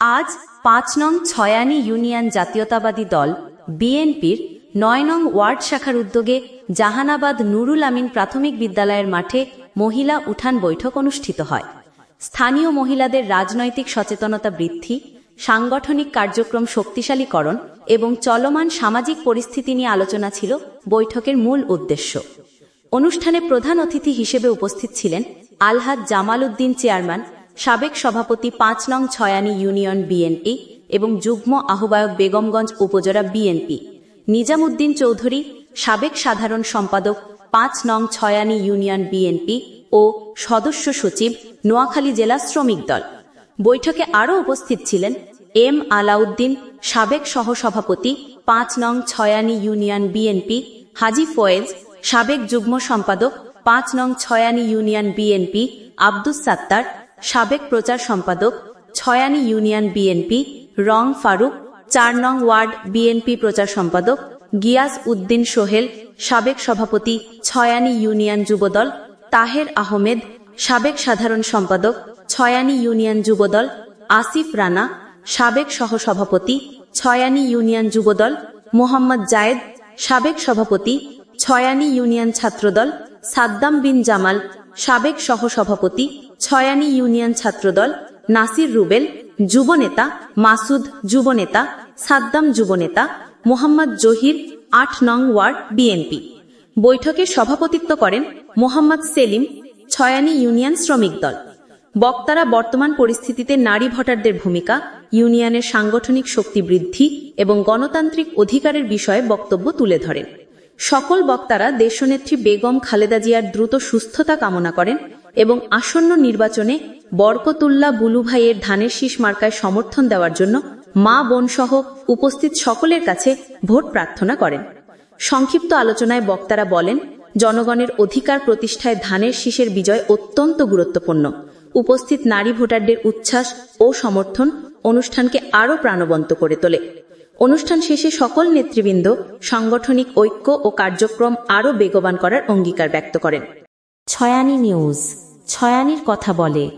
আজ পাঁচ নং ছয়ানি ইউনিয়ন জাতীয়তাবাদী দল, বিএনপির নয় নং ওয়ার্ড শাখার উদ্যোগে জাহানাবাদ নুরুল আমিন প্রাথমিক বিদ্যালয়ের মাঠে মহিলা উঠান বৈঠক অনুষ্ঠিত হয়। স্থানীয় মহিলাদের রাজনৈতিক সচেতনতা বৃদ্ধি, সাংগঠনিক কার্যক্রম শক্তিশালীকরণ এবং চলমান সামাজিক পরিস্থিতি নিয়ে আলোচনা ছিল বৈঠকের মূল উদ্দেশ্য। অনুষ্ঠানে প্রধান অতিথি হিসেবে উপস্থিত ছিলেন আলহাদ জামাল উদ্দিন চেয়ারম্যান সাবেক সভাপতি পাঁচ নং ছয়ানি ইউনিয়ন বিএনপি এবং যুগ্ম আহ্বায়ক বেগমগঞ্জ উপজেলা বিএনপি। নিজামুদ্দিন চৌধুরী, সাবেক সাধারণ সম্পাদক পাঁচ নং ছয়ানি ইউনিয়ন বিএনপি ও সদস্য সচিব, নোয়াখালী জেলা শ্রমিক দল। বৈঠকে আরও উপস্থিত ছিলেন এম আলাউদ্দিন, সাবেক সহসভাপতি পাঁচ নং ছয়ানি ইউনিয়ন বিএনপি, হাজি ফয়েজ, সাবেক যুগ্ম সম্পাদক পাঁচ নং ছয়ানি ইউনিয়ন বিএনপি, আব্দুস সাত্তার সাবেক প্রচার সম্পাদক ছয়ানি ইউনিয়ন বিএনপি, রং ফারুক, চার নং ওয়ার্ড বিএনপি প্রচার সম্পাদক গিয়াস উদ্দিন সোহেল, সাবেক সভাপতি ছয়ানি ইউনিয়ন যুবদল তাহের আহমেদ, সাবেক সাধারণ সম্পাদক ছয়ানি ইউনিয়ন যুবদল আসিফ রানা, সাবেক সহসভাপতি ছয়ানি ইউনিয়ন যুবদল মোহাম্মদ জায়েদ, সাবেক সভাপতি ছয়ানি ইউনিয়ন ছাত্রদল সাদ্দাম বিন জামাল সাবেক সহসভাপতি ছয়ানি ইউনিয়ন ছাত্রদল নাসির রুবেল, যুবনেতা মাসুদ যুবনেতা, সাদ্দাম যুবনেতা, মোহাম্মদ জহির, আট নং ওয়ার্ড, বিএনপি। বৈঠকে সভাপতিত্ব করেন মোহাম্মদ সেলিম, ছয়ানি ইউনিয়ন শ্রমিক দল। বক্তারা বর্তমান পরিস্থিতিতে নারী ভোটারদের ভূমিকা, ইউনিয়নের সাংগঠনিক শক্তি বৃদ্ধি এবং গণতান্ত্রিক অধিকারের বিষয়ে বক্তব্য তুলে ধরেন। সকল বক্তারা দেশনেত্রী বেগম খালেদা জিয়ার দ্রুত সুস্থতা কামনা করেন এবং আসন্ন নির্বাচনে বরকতুল্লাহ বুলু ভাইয়ের ধানের শীষ মার্কায় সমর্থন দেওয়ার জন্য মা বোন সহ উপস্থিত সকলের কাছে ভোট প্রার্থনা করেন। সংক্ষিপ্ত আলোচনায় বক্তারা বলেন, জনগণের অধিকার প্রতিষ্ঠায় ধানের শীষের বিজয় অত্যন্ত গুরুত্বপূর্ণ। উপস্থিত নারী ভোটারদের উচ্ছ্বাস ও সমর্থন অনুষ্ঠানকে আরও প্রাণবন্ত করে তোলে। অনুষ্ঠান শেষে সকল নেতৃবৃন্দ সাংগঠনিক ঐক্য ও কার্যক্রম আরও বেগবান করার অঙ্গীকার ব্যক্ত করেন। ছয়ানি নিউজ, ছয়ানির কথা বলে।